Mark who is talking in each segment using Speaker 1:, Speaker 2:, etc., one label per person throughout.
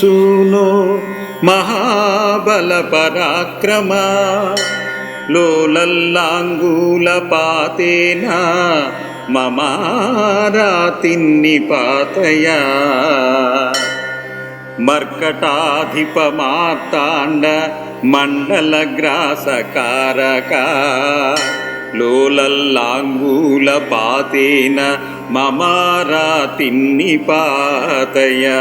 Speaker 1: Sooner మహాబల పరాక్రమ లోలల్లాంగూల పాతేనా మమారాతిన్ని పాతయా మర్కటాధిప మార్తాండ మండల గ్రాసకారక లోలల్లాంగూల పాతేన మమారాతిన్ని పాతయా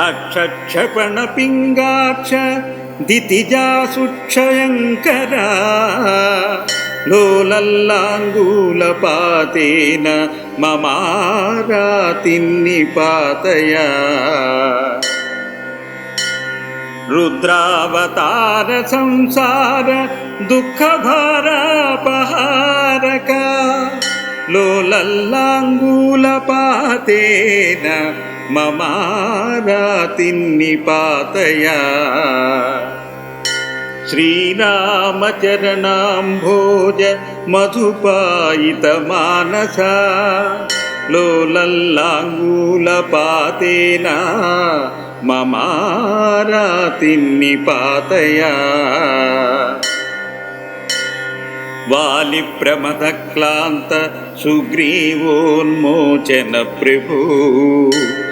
Speaker 1: अक्षक्षपणपिङ्गाक्ष दितिजासुक्षयङ्करा लोलल्लाङ्गूलपातेन ममारातिन्निपातय। रुद्रावतार संसार दुःखभारापहारका लोलल्लाङ्गूलपातेन సంసార దుఃఖభారాపహారక లోలల్లాంగూల పాతేన మమారాతిన్ని పాతయా శ్రీరామచరణాంభోజ మధుపాయిత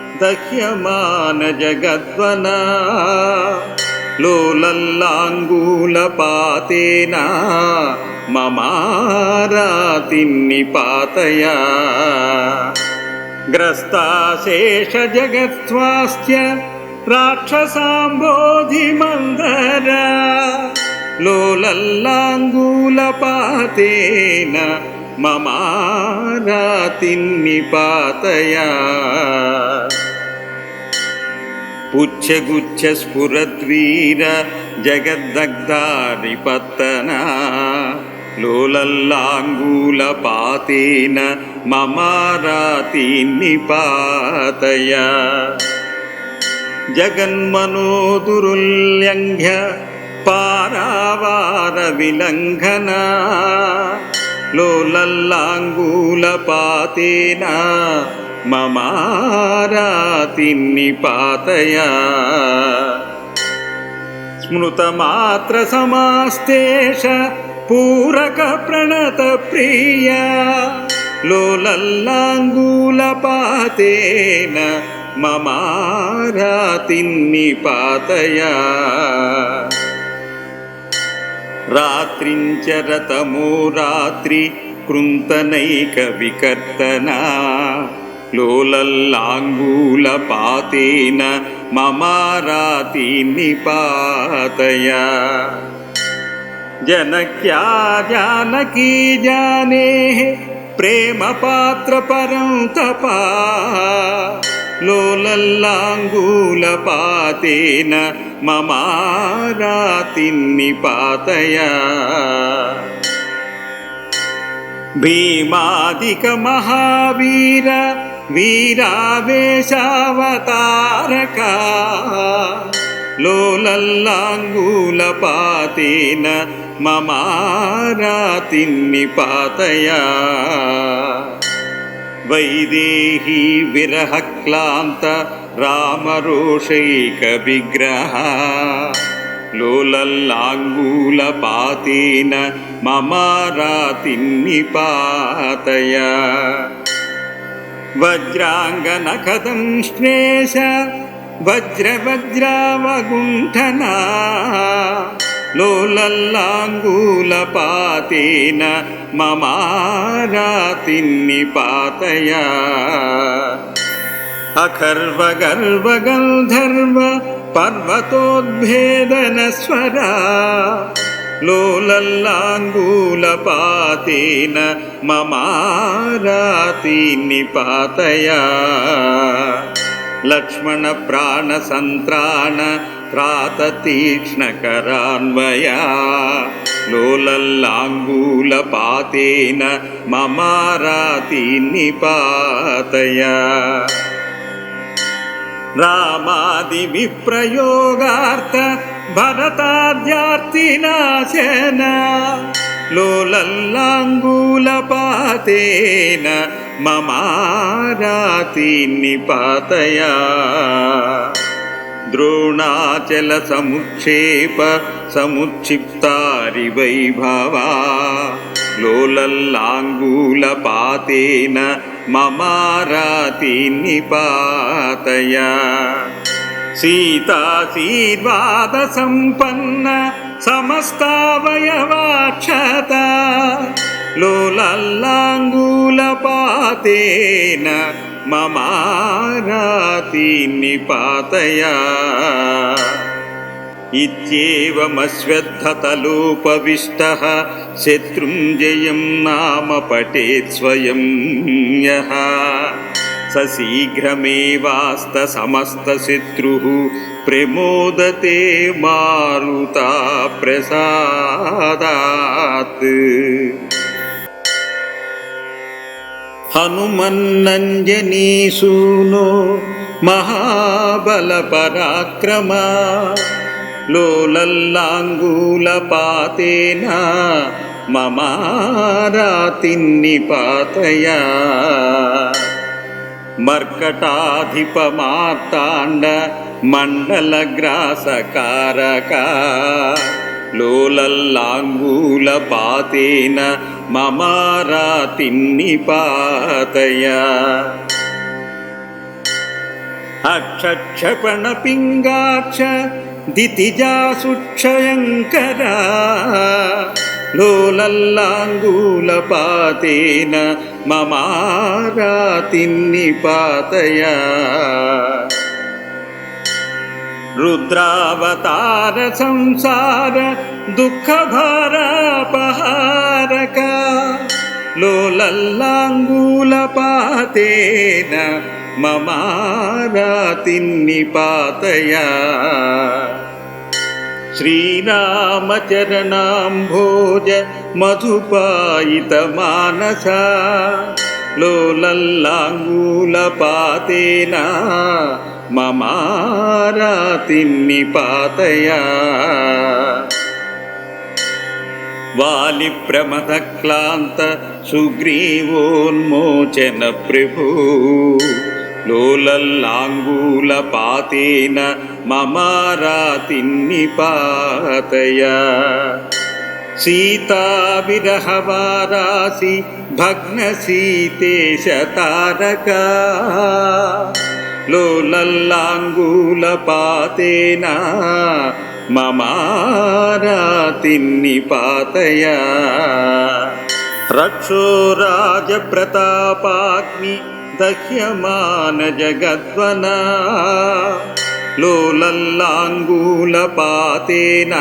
Speaker 1: దహ్యమాన జగద్వన. లోలల్లాంగూల మమారాతిన్ని పాతయా. గ్రస్తాశేష జగత్స్వాస్థ్య రాక్షసాంబోధి మందర. లోలల్లాంగూల పాతేన మమారాతిన్ని పాతయా. పుచ్చగుచ్చ స్ఫురద్వీర జగద్దగ్ధారిపత్తన లోలల్లాంగూల పాతేన మమారాతిన్ని పాతయా. జగన్మనోదురుల్యంఘ్య పారావార విలంఘన మమారాతిన్ని పాతయా. స్మృతమాత్ర సమాస్తేష పూరక ప్రణత ప్రియ. లోలల్లాంగూల పాతేన పాతయ. రాత్రించ రతమో రాత్రి కృంతనైక వికర్తనా. లోలల్లాంగూల పాతేన మమారాతిన్ని పాతయా. జనక్యా జానకీ జానే ప్రేమ పాత్ర పరం తపా లోలల్లాంగూల పాతేన వీరావేశావతారక. లోలల్లాంగూల పాతేన మమారాతిన్ని పాతయా. వైదేహీ విరహక్లాంత రామరోషైక విగ్రహ. లోలల్లాంగూల పాతేన మమారాతిన్ని పాతయా. वज्राङ्गनखतं श्लेष वज्रवज्रावगुण्ठना लोलल्लाङ्गूलपातेन ममारातिन्निपातय। अखर्वगर्वगन्धर्व पर्वतोद्भेदनस्वरा लोलल्लाङ्गूलपातेन ममा रातीनिपातया लक्ष्मणप्राणसन्त्रान् प्राततीक्ष्णकरान्वया लोलल्लाङ्गूलपातेन रामादिविप्रयोगार्थ भरताद्यार्थिनाशेन ప్రాణ సంత్రాణ త్రాత తీక్ష్ణకరాన్వయా లోలల్లాంగూల పాతేన మమారాతి నిపాతయా రామాది విప్రయోగార్థ భరతాద్యార్తినాశన మమారాతి నిపాతయా ద్రోణాచల సమస్తావయవాక్షత లోలల్లాంగూలపాతేన మమారాతి నిపాతయా ఇత్యేవమశ్వద్ధతలోపవిష్టः శత్రుంజయం నామ పఠేత్ స్వయం యः. స సమస్త సమస్తశత్రుः ప్రమోదతే మారుతా ప్రసాదాత్. హనుమన్నంజనీసూనో మహాబల పరాక్రమా లోలల్లాంగూలపాతేన మమారాతిన్నిపాతయా. మర్కటాధిపమార్తాండ మండలగ్రాసకారక లోలల్లాంగూలపాతేన మమారాతిన్నిపాతయా అక్షక్షపణ పింగాక్ష దితిజాసుక్షయంకరా. లోలల్లాంగూలపాతేన మమారాతిన్నిపాతయా రుద్రావతార సంసార దుఃఖభారాపహారక లోలల్లాంగూలపాతేన మమారాతిన్నిపాతయా శ్రీరామచరణాంభోజ మధుపాయిత మానస లోలల్లాంగూలపాతేన మమారాతిన్నిపాతయా వాలి ప్రమద క్లాంత సుగ్రీవోన్మోచన ప్రభు. లోలల్లాంగూలపాతేన మమారాతిన్నిపాతయా సీతావిరహవారాసి భగ్నసీతేశ తారకా లోలల్లాంగూలపాతేన మమారాతిన్నిపాతయా రక్షో రాజప్రతాపాగ్ని దహ్యమాన జగద్వన. లోలల్లాంగూలపాతేన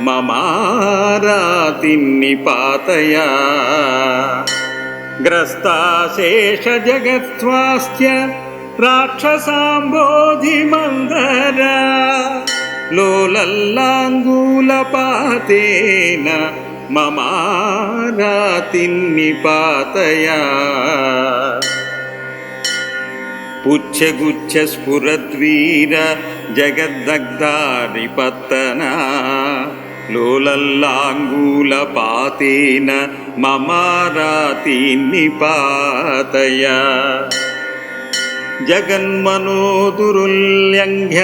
Speaker 1: మమారాతిన్నిపాతయా గ్రస్తాశేష జగత్స్వాస్థ్య రాక్షసాంబోధి మందర లోలల్లాంగూలపాతేన మమారాతిన్నిపాతయా పుచ్చగుచ్చ స్ఫురద్వీర జగద్దగ్ధారిపత్తన లోలల్లాంగూలపాతేన మమారాతిన్నిపాతయా జగన్మనోదురుల్యంఘ్య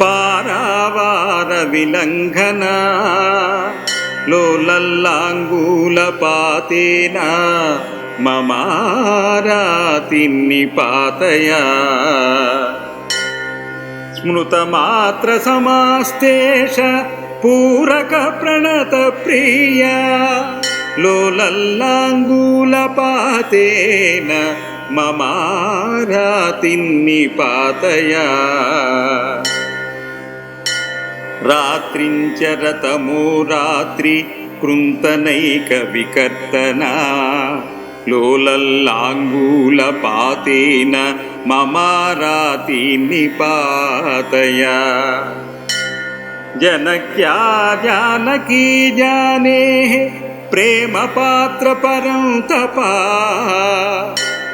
Speaker 1: పారావార విలంఘన లోలల్లాంగూలపాతేన మమారాతిన్నిపాతయా స్మృతమాత్ర సమాస్తేష పూరక ప్రణత ప్రియ లోలల్లాంగూలపాతేన మమారాతిన్నిపాతయా రాత్రించరతమో రాత్రి కృంతనైక వికర్తన. లోలల్లాంగూలపాతేన మమారాతిన్ని పాతయా. జనక్యా జానకీ జానే ప్రేమ పాత్ర పరం తపా.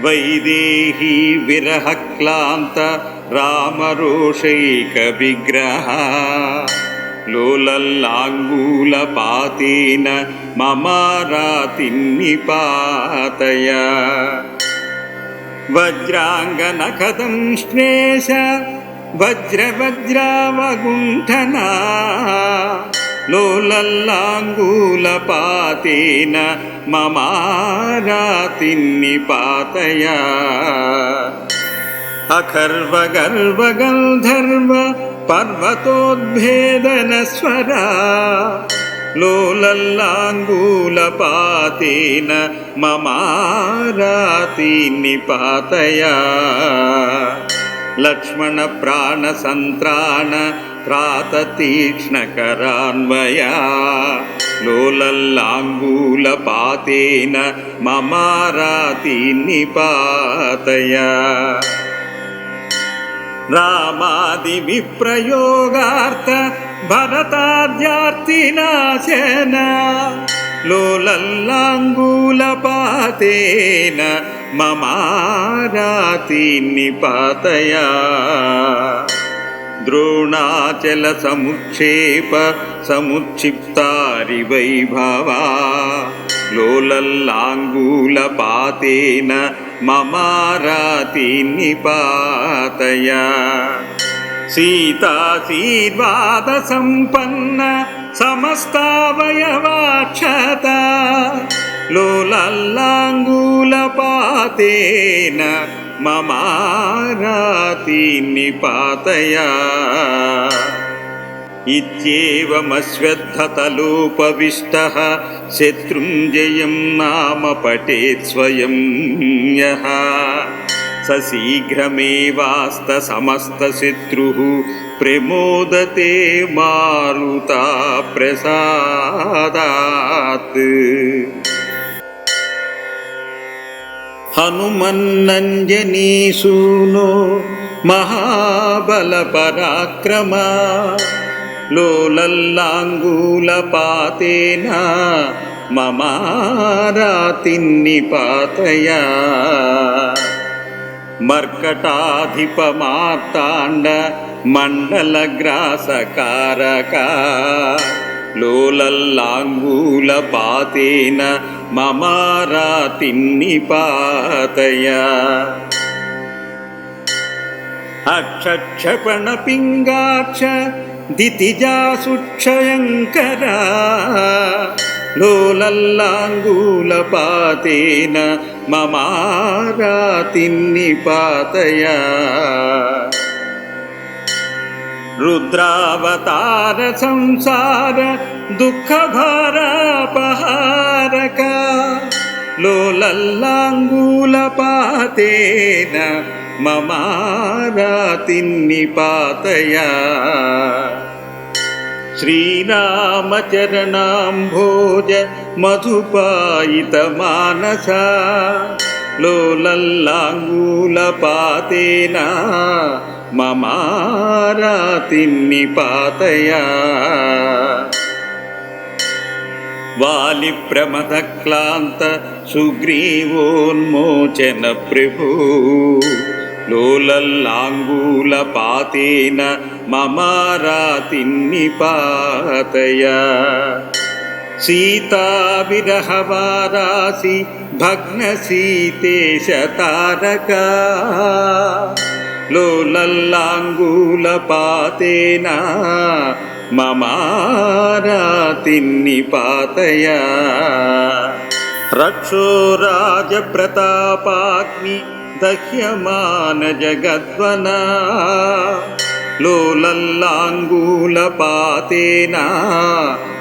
Speaker 1: वैदेही विरहक्लान्त रामरोषैकविग्रह। लोलल्लाङ्गूलपातेन ममा रातिनिपातय वज्राङ्गनकदं वज्रवज्रावगुण्ठना। लोलल्लाङ्गूलपातेन ममारातिन्निपातय। राती अखर्वगर्वगन्धर्व पर्वतोद्भेदनस्वरा। लोलल्लाङ्गूलपातेन मम लक्ष्मणप्राणसन्त्राण లోలల్లాంగూలపాతేన మమారాతి నిపాతయ అఖర్వగర్వగంధర్వ పర్వతోద్భేదన స్వరా లోలల్లాంగూలపాతేన ద్రోణాచల సముక్షేప సముక్షిప్తారి వైభవా లోలల్లాంగూలపాతేన మమారాతి నిపాతయ సీతాశీర్వాద సంపన్న సమస్తావయవాక్షత లోలల్లాంగూలపాతేన మమారాతీన్ని పాతయా ఇత్యేవమశ్వద్ధతలోపవిష్ట శత్రుంజయం నామ పఠేత్ స్వయం యః. స శీఘ్రమేవాస్త సమస్త శత్రు ప్రమోదతే మారుత ప్రసాదాత్ హనుమన్నంజనీసూనో మహాబల పరాక్రమ లోలల్లాంగూల పాతేనా మమారాతి నిపాతయ మర్కటాధిప మార్తాండ మండలగ్రాసకారక లోలల్లాంగూలపాతేన మమారాతి నిపాతయ అక్షక్షపణ పింగాక్ష దితిజాసుక్షయంకరా. లోలల్లాంగూలపాతేన మమారాతి నిపాతయ రుద్రావతార సంసార దుఃఖభారాపహారక లోలల్లాంగూలపాతేన మమారాతి నిపాతయ పాతయా. వాలి ప్రమద క్లాంత సుగ్రీవోన్మోచన ప్రభు. లోలల్లాంగూల లోలల్లాంగూలపాతేన మమారాతి నిపాతయ సీతావిరహవారాసి భగ్నసీతేశ తారక. లోలల్లాంగూలపాతేన మమారాతి పాతయ? రక్షో రాజప్రతాపాగ్ని దహ్యమాన జగద్వన? లోలల్లాంగూలపాతేన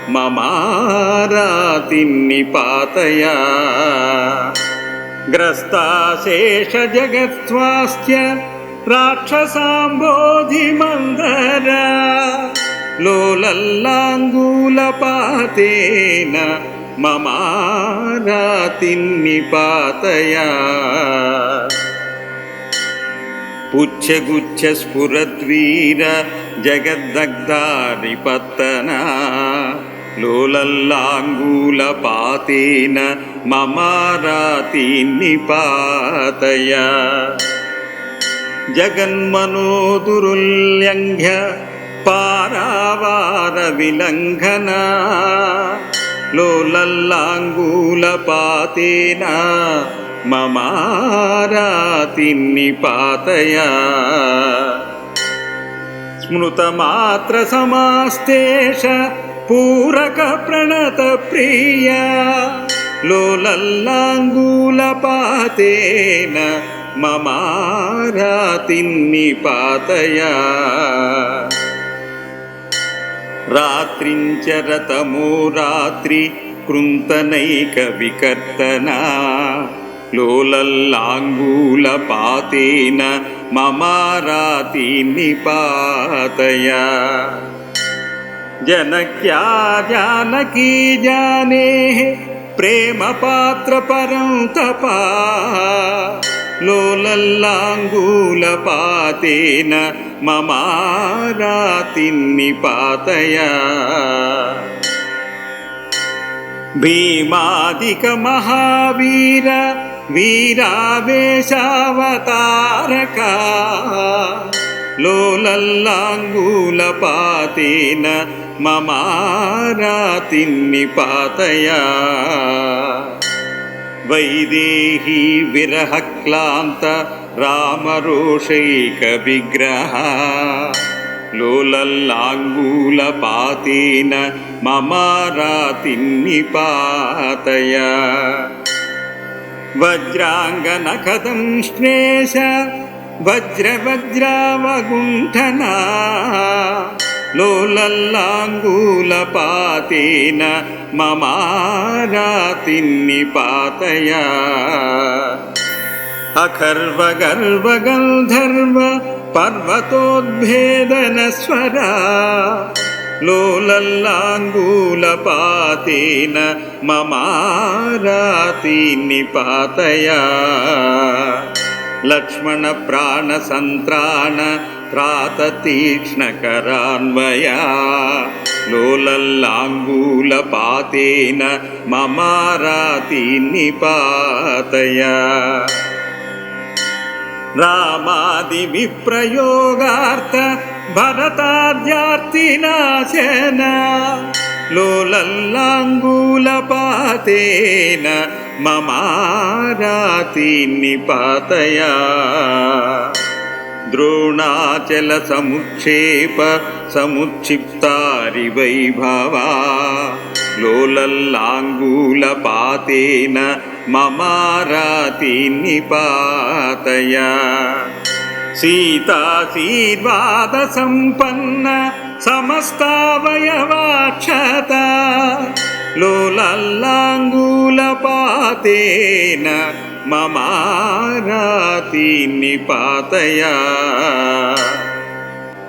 Speaker 1: మమారాతిన్నిపాతయ గ్రస్తాశేషజగత్స్వాస్థ్య రాక్షసాంబోధిమందర లోలల్లాంగూలపాతేన మమారాతిన్నిపాతయ పుచ్చగుచ్చ స్ఫురద్వీర జగద్దగ్ధారిపత్తన లోలల్లాంగూలపాతేన మమారాతిన్నిపాతయ జగన్మనోదురుల్యంఘ్య పారావార విలంఘన లోలల్లాంగూలపాతేన మమారాతిన్నిపాతయ స్మృతమాత్ర సమాస్తేష పూరక ప్రణత ప్రియ లోలల్లాంగూలపాతేన మమారాతిన్ని మమారాతిన్నిపాతయ రాత్రించరతమో రాత్రి కృంతనైక వికర్తన. లోలల్లాంగూలపాతేన మమారాతిన్నిపాతయ జనక్యా జానకీ జానే ప్రేమ పాత్ర పరం తపా. లోలల్లాంగూలపాతేన మమారాతిన్నిపాతయ భీమాదిక మహావీర వీరావేశావతారక. లోలల్లాంగూలపాతేన మమారాతిన్ని పాతయా. वैदेही विरहक्लान्त रामरोषैकविग्रह। लोलल्लाङ्गूलपातेन ममा रातिनिपातय वज्राङ्गनकदं श्लेष वज्रवज्रावगुण्ठना। लोलल्लाङ्गूलपातेन ममारातिन्निपातय। अखर्वगर्वगन्धर्व पर्वतोद्भेदनस्वरा। लोलल्लाङ्गूलपातेन लोलल्लाङ्गूलपातीन लक्ष्मणप्राणसन्त्राण లక్ష్మణ ప్రాణ సంత్రాణ త్రాత తీక్ష్ణకరాన్వయా లోలల్లాంగూలపాతేన మమారాతిన్నిపాతయ ద్రోణాచల సముక్షేప సముక్షిప్తారి వైభవా లోలల్లాంగూలపాతేన మమారాతిన్నిపాతయ. సీతాశీర్వాద సంపన్న సమస్తావయవాక్షత లోలల్లాంగూలపాతేన మమారాతిన్నిపాతయ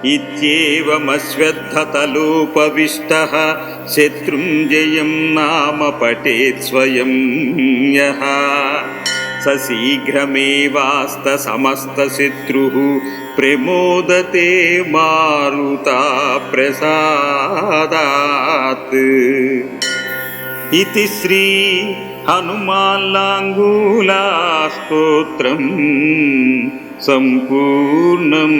Speaker 1: ఇత్యేవమశ్వద్ధతలోపవిష్టः శత్రుంజయం నామ పఠేత్ స్వయం యः. స శీఘ్రమేవాస్త సమస్తశత్రుः ప్రమోదతే మారుతా ప్రసాదాత్. ఇది శ్రీ హనుమాల్లాంగూలాస్తోత్రం సంపూర్ణం.